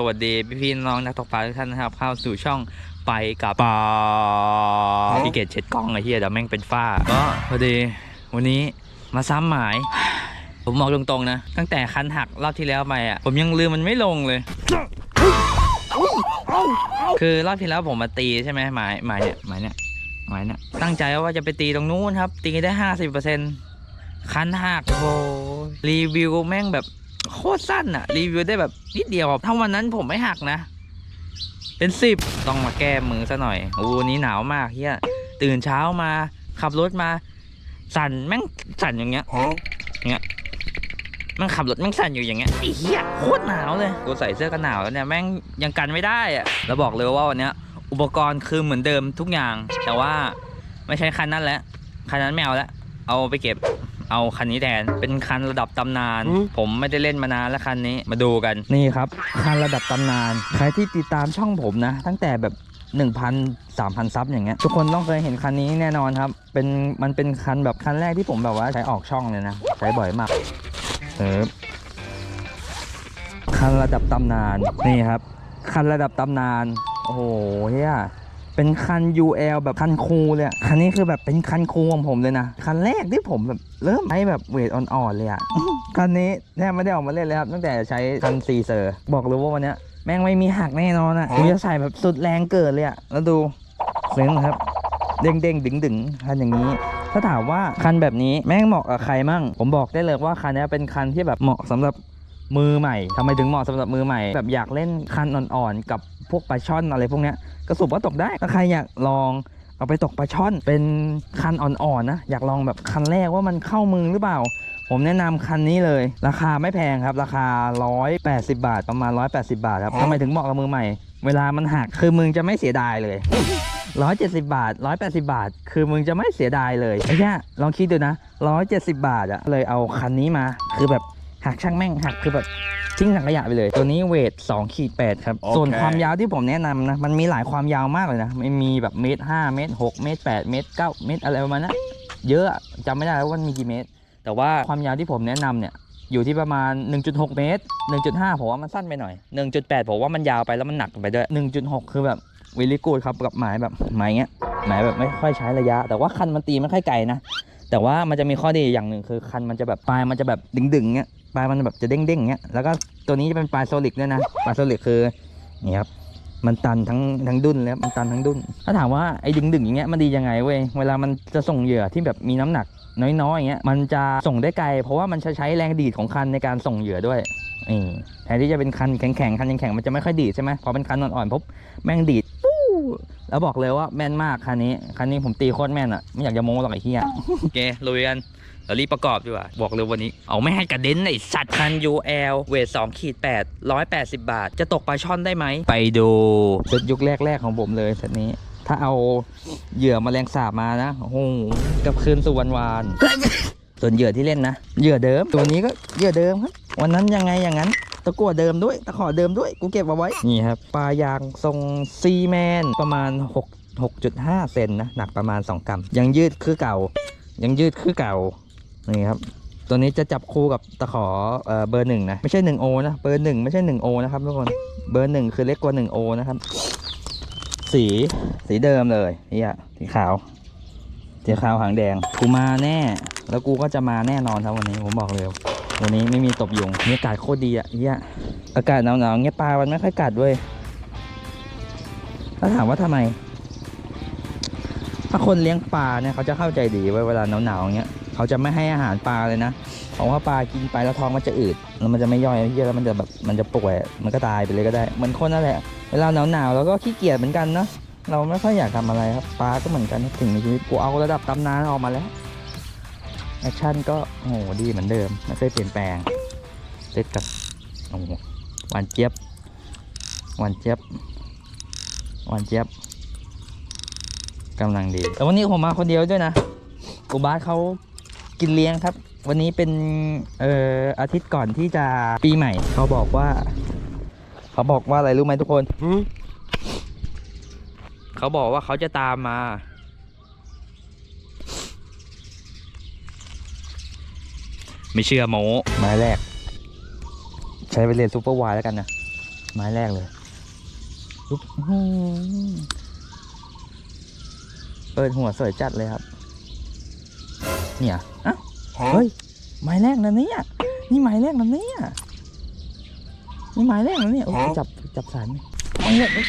สวัสดีพี่พี่ๆน้องนักตกปลาทุกท่านนะครับ เข้าสู่ช่องไปกับปลาพี่เกดเช็ดกล้องไอ้เหี้ยเดี๋ยวแม่งเป็นฝ้า ก็พอดีวันนี้มาซ้ำหมาย ผมบอกตรงๆนะ ตั้งแต่คันหักรอบที่แล้วไปอะ ผมยังลืมมันไม่ลงเลย คือรอบที่แล้วผมมาตีใช่ไหมหมายหมายเนี่ยหมายเนี่ยหมายเนี่ยตั้งใจว่าจะไปตีตรงนู้นครับ ตีได้ห้าสิบเปอร์เซ็นต์คันหักโอ้โหรีวิวแม่งแบบ โคตรสั้นอะรีวิวได้แบบนิดเดียวถ้าวันนั้นผมไม่หักนะ เป็นสิบต้องมาแก้มือซะหน่อยโอ้โหวันนี้หนาวมากเฮียตื่นเช้ามา ขับรถมา สั่นแม่งสั่นอย่างเงี้ยอย่างเงี้ยแมันขับรถแม่งสั่นอยู่อย่างเงี้ยไอ้เหี้ยโคตรหนาวเลยกูใส่เสื้อกันหนาวแล้วเนี่ยแม่งยังกันไม่ได้อะแล้วบอกเลยว่าวันเนี้ยอุปกรณ์คือเหมือนเดิมทุกอย่าง แต่ว่าไม่ใช่คันนั้นแล้วคันนั้นไม่เอาแล้วเอาไปเก็บ เอาคันนี้แทนเป็นคันระดับตำนานอืมผมไม่ได้เล่นมานานแล้วคันนี้มาดูกันนี่ครับคันระดับตำนาน ใครที่ติดตามช่องผมนะ ตั้งแต่แบบ1,000 3,000 ซับอย่างเงี้ยทุกคนต้องเคยเห็นคันนี้แน่นอนครับ เป็นมันเป็นคันแบบคันแรกที่ผมแบบว่าใช้ออกช่องเลยนะ ใช้บ่อยมากเออคันระดับตำนานนี่ครับ คันระดับตำนาน โอ้โหเฮีย เป็นคัน UL แบบคันคูลเลยอะคันนี้คือแบบเป็นคันคูลของผมเลยนะ คันแรกที่ผมแบบเริ่มใช้แบบเวทอ่อนๆเลยอะคันนี้แทบไม่ได้ออกมาเล่นเลยครับตั้งแต่ใช้คันซีเซอร์ บอกเลยว่าวันเนี้ยแม่งไม่มีหักแน่นอนอะผมจะใส่แบบสุดแรงเกิดเลยอะแล้วดูเซ็งครับเด้งเด้งดึงดึงๆคันอย่างนี้ ถ้าถามว่าคันแบบนี้แม่งเหมาะกับใครมั่ง ผมบอกได้เลยว่าคันนี้เป็นคันที่แบบเหมาะสำหรับมือใหม่ทำไมถึงเหมาะสำหรับมือใหม่ แบบอยากเล่นคันอ่อนๆกับ พวกปลาช่อนอะไรพวกเนี้ยกระสุบว่าตกได้ถ้าใครอยากลองเอาไปตกปลาช่อนเป็นคันอ่อนๆนะอยากลองแบบคันแรกว่ามันเข้ามือหรือเปล่า ผมแนะนำคันนี้เลย ราคาไม่แพงครับ ราคา 180 บาทประมาณ 180 บาทครับทำไมถึงเหมาะกับมือใหม่ เวลามันหักคือมึงจะไม่เสียดายเลย170 บาท 180 บาท คือมึงจะไม่เสียดายเลยไอ้เนี่ยลองคิดดูนะ 170 บาทอะเลยเอาคันนี้มา คือแบบหักช่างแม่งหักคือแบบ ทิ้งถังขยะไปเลย ตัวนี้เวท2ขีด8ครับโอเคส่วนความยาวที่ผมแนะนำนะ มันมีหลายความยาวมากเลยนะไม่มีแบบเมตร5เมตร6เมตร8เมตร9เมตรอะไรประมาณนั้นเยอะอะจำไม่ได้แล้วว่ามันมีกี่เมตร แต่ว่าความยาวที่ผมแนะนำเนี่ยอยู่ที่ประมาณ 1.6 เมตร 1.5 ผมว่ามันสั้นไปหน่อย 1.8 ผมว่ามันยาวไปแล้วมันหนักไปด้วย 1.6 คือแบบวิลลี่กูดครับกับหมายแบบหมายเงี้ยหมายแบบไม่ค่อยใช้ระยะ แต่ว่าคันมันตีไม่ค่อยไกลนะ แต่ว่ามันจะมีข้อดีอย่างหนึ่งคือคันมันจะแบบปลายมันจะแบบดึงๆเงี้ย ปลายมันแบบจะเด้งๆเงี้ยแล้วก็ตัวนี้จะเป็นปลายโซลิดด้วยนะปลายโซลิดคือนี่ครับมันตันทั้งทั้งดุนเลยครับมันตันทั้งดุนถ้าถามว่าไอ้ดึงๆอย่างเงี้ยมันดียังไงเว้ยเวลามันจะส่งเหยื่อที่แบบมีน้ำหนักน้อยๆอย่างเงี้ยมันจะส่งได้ไกล เพราะว่ามันจะใช้แรงดีดของคันในการส่งเหยื่อด้วยนี่แทนที่จะเป็นคันแข็งๆคันแข็งๆมันจะไม่ค่อยดีดใช่ไหมพอเป็นคันอ่อนๆปุ๊บแม่งดีดปู้แล้วบอกเลยว่าแม่นมากคันนี้คันนี้ผมตีโคตรแม่นอะไม่อยากจะโม้หรอกไอ้เหี้ยโอเคลุยกัน เรารีบประกอบดีกว่า บอกเลยวันนี้ เอาไม่ให้กระเด็นไอสัตว์คัน UL เวท2ขีด8 180 บาท จะตกปลาช่อนได้ไหม ไปดูเซตยุคแรก ๆ ของผมเลยเซตนี้ ถ้าเอาเหยื่อมาแมลงสาบมานะโอ้โหกับคืนสู่วันวานส่วนเหยื่อที่เล่นนะ เหยื่อเดิม ตัวนี้ก็เหยื่อเดิมครับ วันนั้นยังไงอย่างนั้น ตะกั่วเดิมด้วย ตะขอเดิมด้วย กูเก็บเอาไว้ นี่ครับ ปลายางทรงซีแมนประมาณ 6 6.5 เซนนะ หนักประมาณ 2กรัม ยังยืดคือเก่า ยังยืดคือเก่า นี่ครับ ตัวนี้จะจับคู่กับตะขอเอ่อเบอร์หนึ่งนะไม่ใช่1โอนะเบอร์หนึ่งไม่ใช่1โอนะครับทุกคนเบอร์หนึ่งคือเล็กกว่า1โอนะครับ สีสีเดิมเลยนี่ยสีขาวสีขาวหางแดงกูมาแน่ แล้วกูก็จะมาแน่นอนครับวันนี้ผมบอกเลยวันนี้ไม่มีตบยุงบรรยากาศโคตรดีอะเฮียอากาศหนาวๆเงี้ยปลามันไม่ค่อยกัดด้วยแล้วถามว่าทำไม ถ้าคนเลี้ยงปลาเนี่ยเขาจะเข้าใจดีว้ยเวลาหนาวๆเงี้ย เขาจะไม่ให้อาหารปลาเลยนะเพราะว่าปลากินไปแล้วท้องมันจะอืดแล้วมันจะไม่ย่อยเฮียแล้วมันจะแบบมันจะป่วยมันก็ตายไปเลยก็ได้เหมือนคนนั่นแหละเวลาหนาวๆเราก็ขี้เกียจเหมือนกันเนาะเราไม่ค่อยอยากทำอะไรครับปลาก็เหมือนกันสิ่งมีชีวิตกูเอาระดับตำนานออกมาแล้วแอคชั่นก็โอ้โหดีเหมือนเดิมไม่เคยเปลี่ยนแปลงเซ็ตกับโอ้โหหวานเจี๊ยบหวานเจี๊ยบหวานเจี๊ยบกำลังดี แต่วันนี้ผมมาคนเดียวด้วยนะกูบาสเขา กินเลี้ยงครับ วันนี้เป็นเอ่ออาทิตย์ก่อนที่จะปีใหม่ เขาบอกว่า เขาบอกว่าอะไรรู้ไหมทุกคนหืมเขาบอกว่าเขาจะตามมา ไม่เชื่อโมไม้แรก ใช้ไปเรียนซูเปอร์วายแล้วกันนะ ไม้แรกเลยปุ๊บอื้อหือเปิดหัวสวยจัดเลยครับ เนี่ยอะเฮ้ยไม้แรกนะเนี่ยนี่ไม้แรกนะเนี่ยนี่ไม้แรกนะเนี่ยโอ้ยจับจับสายไหมเอาเนี่ยเอ้ย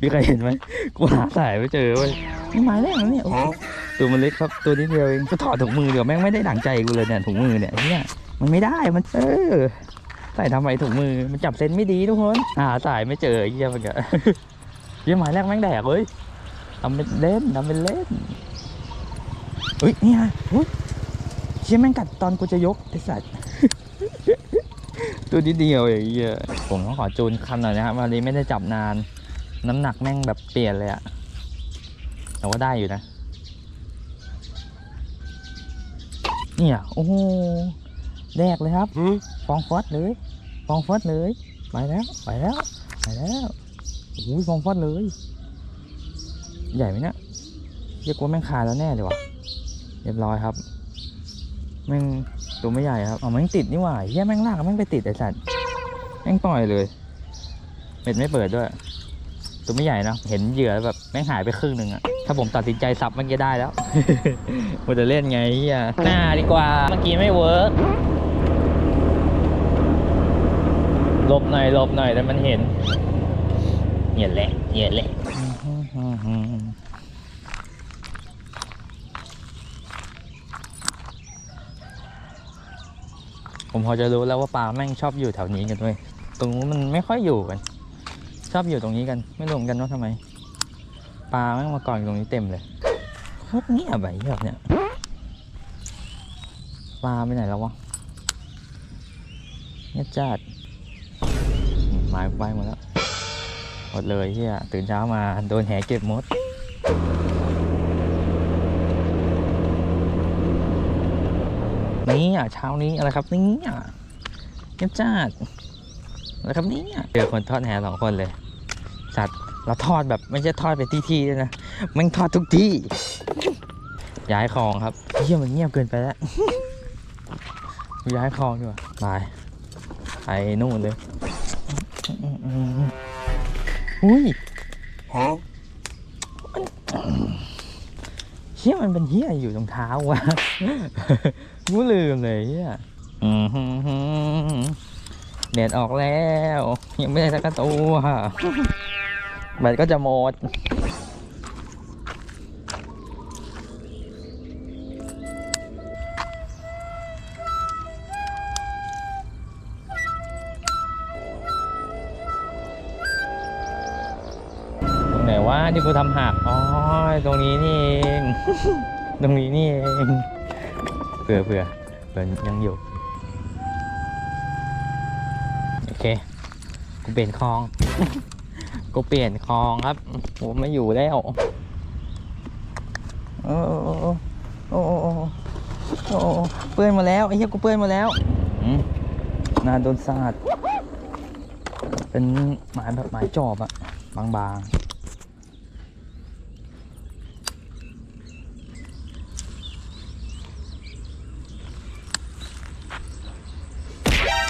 มีใครเห็นไหมกูหาสายไม่เจอเว้ยนี่ไม้แรกนะเนี่ยโอ้ยตัวมันเล็กครับตัวนิดเดียวเองก็ถอดถุงมือเดี๋ยวแม่งไม่ได้ดั่งใจกูเลยเนี่ยถุงมือเนี่ยเนี่ยมันไม่ได้มันเออใส่ทำไมถุงมือมันจับเส้นไม่ดีทุกคนหาสายไม่เจอไอ้เยี่ยมันก็เยี่ยหมายแรกแม่งแดกเว้ยทำเป็นเล่นทำเป็นเล่น เฮ้ยนี่ไงอุ้ยเชี่ยแม่งกัดตอนกูจะยกไอ้สัตว์ตัวนิดเดียวไอ้เหี้ยผมต้องขอจูนคันหน่อยนะครับวันนี้ไม่ได้จับนาน น้ำหนักแม่งแบบเปลี่ยนเลยอะแต่ว่าได้อยู่นะ เนี่ยโอ้โหแดกเลยครับฟองฟอสเลยฟองฟอสเลยไปแล้วไปแล้วไปแล้วโอ้ยฟองฟอสเลย ใหญ่ไหมเนี่ยเรียกว่าแม่งคายแล้วแน่เลยวะ เรียบร้อยครับแม่งตัวไม่ใหญ่ครับอ๋อแม่งติดนี่หว่าเฮียแม่งลากแม่งไปติดไอ้สัตว์แม่งปล่อยเลยเบ็ดไม่เปิดด้วย ตัวไม่ใหญ่นะเห็นเหยื่อแบบแม่งหายไปครึ่งหนึ่งอะถ้าผมตัดสินใจสับเมื่อกี้ได้แล้วมันจะเล่นไงเฮียหน้าดีกว่าเมื่อกี้ไม่เวิร์กหลบหน่อยหลบหน่อยแต่มันเห็นเหยียดแหละเหยียดแหละ ผมพอจะรู้แล้วว่าปลาแม่งชอบอยู่แถวนี้กันด้วยตรงนู้นมันไม่ค่อยอยู่กัน ชอบอยู่ตรงนี้กัน ไม่รู้เหมือนกันว่าทำไม ปลาแม่งมาก่อนตรงนี้เต็มเลยโคตรเงียบไปแบบเนี้ยปลาไปไหนแล้ววะเงียบจัดหมายไปหมดแล้วหมดเลยเฮียตื่นเช้ามาโดนแหเก็บมด นี่อะเช้านี้อะไรครับนี่อะเก็บจ้าดอะไรครับนี่อะเจอคนทอดแหสองคนเลย สัตว์เราทอดแบบไม่ใช่ทอดไปที่ที่ด้วยนะแมันทอดทุกที่ ย้ายคลองครับเฮียมันเงียบเกินไปแล้วย้ายคลองดีกว่าไปไปนู่นเลยอุ้ยเฮียมันเป็นเฮี้ยอยู่ตรงเท้าวะกูลืมเลยเฮี้ยเน็ตออกแล้ว ยังไม่ได้สักตัวแบตก็จะหมดตรงไหนว่าที่กูทำหักอ๋อ ตรงนี้นี่เอง ตรงนี้นี่เองเผื่อเผื่อเผื่อยังอยู่ โอเค กูเปลี่ยนคลอง กูเปลี่ยนคลองครับ ผมไม่อยู่แล้วโอ้โอ้โอ้โอ้โอ้เปื้อนมาแล้วไอ้เหี้ยกูเปื้อนมาแล้วนาโดนสาดเป็นหมายแบบหมายจอบอะบางๆ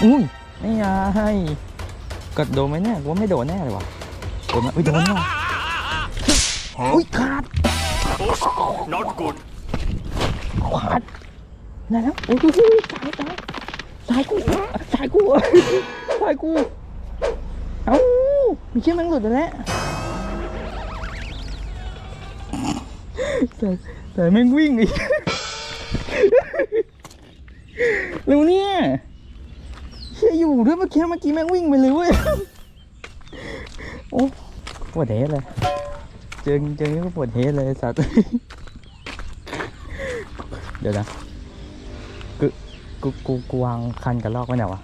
อุ้ยไม่ยายกดโดนไหมเนี่ยกูว่าไม่โดนแน่เลยว่ะโดนไหมอุ้ยโดนว่ะอุ้ยขาด Not good. ขาดได้แล้วอุ้ยอุ้ยอุ้ยสายสายสายกูสายกูสายกูเอ้ามีเชือกแมงหลุดไปแล้วแต่แต่แม่งวิ่งอีกเร็วเนี่ยเชี่ยอยู่ด้วยเมื่อกี้เมื่อกี้แม่งวิ่งไปเลยเว้ยโอ้ปวดเฮดเลย เจอเจอนี่ก็ปวดเฮดเลยสัตว์เดี๋ยวนะกูกูกูกูวางคันกับลอกไว้ไหนวะ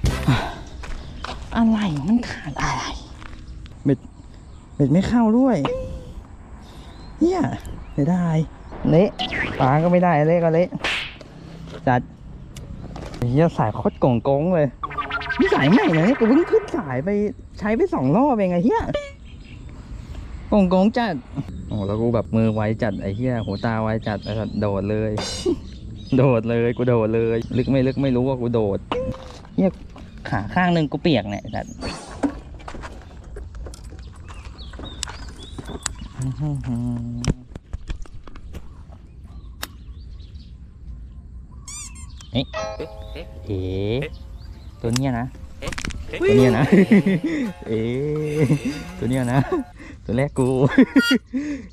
อะไรมันขาดอะไรเบ็ดเบ็ดไม่เข้าด้วยเฮียเสียดายเละปลาก็ไม่ได้เละก็เละจัดเฮียสายโคตรโกงโกงเลย นี่สายใหม่นะเยกูเพิ่งขึ้นสายไปใช้ไปสองรอบเองไอ้เหี้ยกงกงจัด โอ้แล้วกูแบบมือไวจัดไอ้เหี้ยหูตาไวจัดไอ้สัตว์โดดเลย โดดเลยกูโดดเลย ลึกไม่ลึกไม่รู้ว่ากูโดดเหี้ยขาข้างหนึ่งกูเปียกเนี่ยไอ้สัตว์เอ๊ะเอ๊ะ ตัวเนี้ยนะเอ๊ะตัวเนี้ยนะ เอ๊ะตัวเนี้ยนะ ตัวแรกกู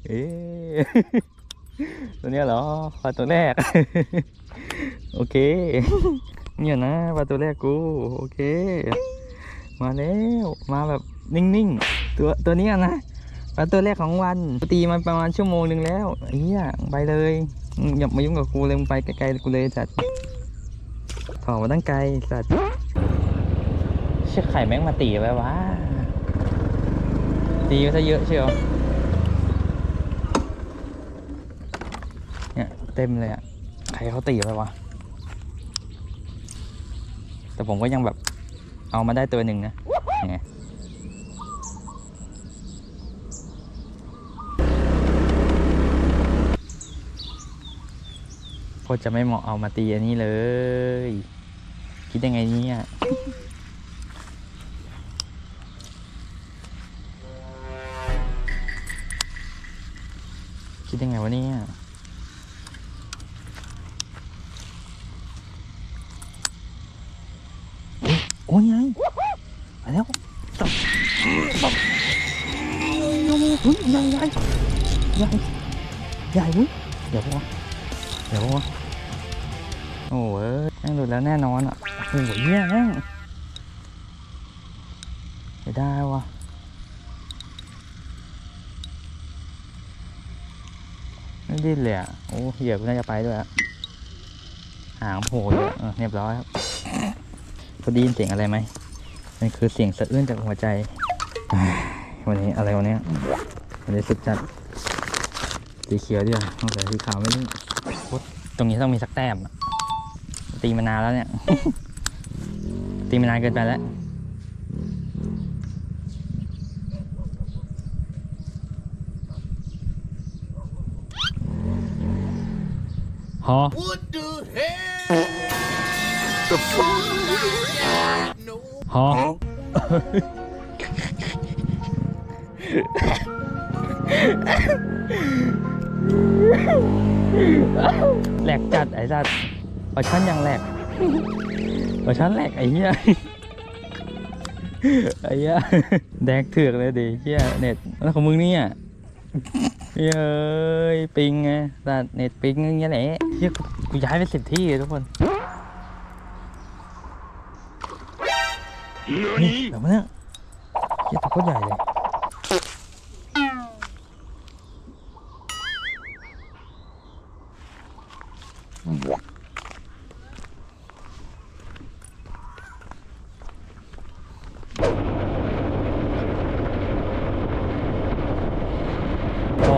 เอ๊ะตัวเนี้ยเหรอปลาตัวแรก โอเค เนี่ยนะปลาตัวแรกกู โอเค มาแล้ว มาแบบนิ่งๆ ตัวตัวเนี้ยนะปลาตัวแรกของวันตีมันประมาณชั่วโมงหนึ่งแล้วไอ้เหี้ยไปเลยอืมอย่ามายุ่งกับกูเลยมึงไปไกลๆกูเลยสัตว์ ถอดมาตั้งไกลสัตว์เชื่อไข่แม่งมาตีไว้วะตีไปซะเยอะเชียวเนี่ยเต็มเลยอะใครเขาตีไปวะแต่ผมก็ยังแบบเอามาได้ตัวหนึ่งนะเนี่ย ตรจะไม่เหมาะเอามาตีอันนี้เลย คิดยังไงเนี่ยคิดยังไงวะเนี่ยโอ้ยไงมาแล้วตบตบยใหญ่ใหญ่ใหญ่ใหญ่เว้ยเดี๋ยววะเดี๋ยววะโอ้ย แลุดแล้วแน่นอนอะโอ้ยเนี่ยแม่งไม่ได้วะไม่ดิ้นเลยอะโอ้เหยียบน่าจะไปด้วยอะหางโผล่เลยเออเรียบร้อยครับพอด้ยินเสียงอะไรไหมมันคือเสียงสะอื้นจากหัวใจวันนี้อะไรวันนี้วันนี้สุดจัดสีเขียวดีกว่าต้องใส่สีขาวไม่นี่โคตรงนี้ต้องมีสักแต้มอะ ตีมานานแล้วเนี่ย ตีมานานเกินไปแล้วฮอ What the hell? The fuck? No. ฮอ แหลกจัดไอ้สัตว์ ปลาช่อนยังแหลกปลาช่อนแหลกไอ้เหี้ยไอ้เหี้ยแดกเถือกเลยดิเหี้ยเน็ตแล้วของมึงเนี่ยเฮ้ยเอ้ยปิงไงสัตว์เน็ตปิงอย่างเงี้ยแหละเหี้ยกูกูย้ายไปสิบที่เลยทุกคนนี่เดี๋ยวมาเนี่ยเหี้ยตัวโคตรใหญ่เลย โอ้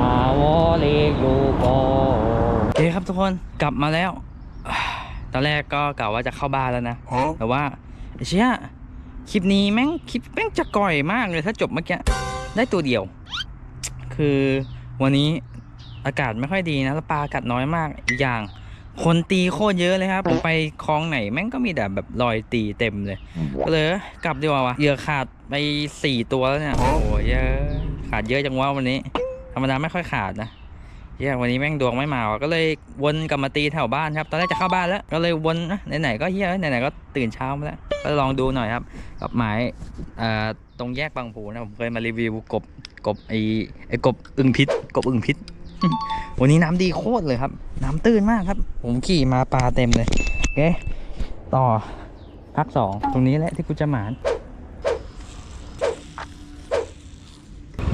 อาวอเลโยโกโอเคครับ ทุกคนกลับมาแล้ว ตอนแรกก็กะว่าจะเข้าบ้านแล้วนะ Huh? แต่ว่าไอ้เชี่ยคลิปนี้แม่งคลิปแม่งจะก่อยมากเลยถ้าจบเมื่อกี้ได้ตัวเดียว คือวันนี้อากาศไม่ค่อยดีนะแล้วปลาอากาศน้อยมากอีกอย่าง คนตีโคตรเยอะเลยครับผมไปคลองไหนแม่งก็มีแต่แบบรอยตีเต็มเลยก็เลยกลับดีกว่าวะเหยื่อขาดไปสี่ตัวแล้วเนี่ยโอ้โหเยอะขาดเยอะจังวะวันนี้ ธรรมดาไม่ค่อยขาดนะ เฮียวันนี้แม่งดวงไม่มาว่ะก็เลยวนกลับมาตีแถวบ้านครับ ตอนแรกจะเข้าบ้านแล้วก็เลยวนนะไหนๆก็เฮียไหนๆก็ตื่นเช้ามาแล้ว ก็ลองดูหน่อยครับกับหมายเอ่อตรงแยกบางปูนะผมเคยมารีวิวกบกบไอไอกบอึ่งพิษกบอึ่งพิษวันนี้น้ำดีโคตรเลยครับ น้ำตื้นมากครับ ผมขี่มาปลาเต็มเลยโอเคต่อพักสองตรงนี้แหละที่กูจะหมาน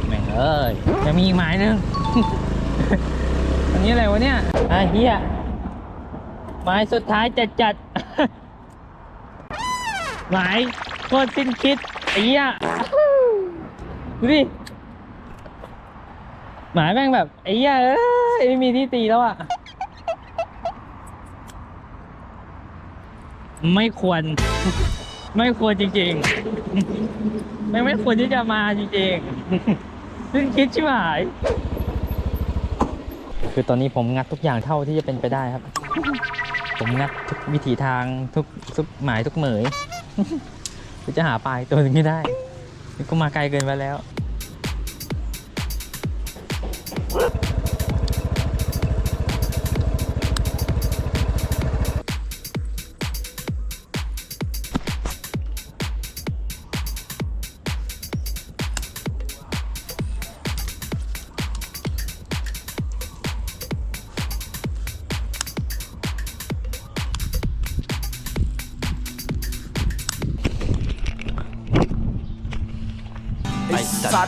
แม่งเอ้ยจะมีอีกหมายนึง อันนี้อะไรวะเนี่ยอะเฮียหมายสุดท้ายจัดจัดหมายโคตรสิ้นคิดไอ้เหี้ยดูดิหมายแม่งแบบไอ้เหี้ยเอ้ยไม่มีที่ตีแล้วอะไม่ควร ไม่ควรจริงๆไม่งไม่ควรที่จะมาจริงๆซึ่งคิดชิบหาย คือตอนนี้ผมงัดทุกอย่างเท่าที่จะเป็นไปได้ครับ ผมงัดทุกวิถีทางทุกทุกหมายทุกเหมยจะหาปลายตัวนึงไม่ได้ก็มาไกลเกินไปแล้ว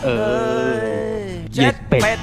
ไอ้สัตว์เอ้ยเย็ดเป็ด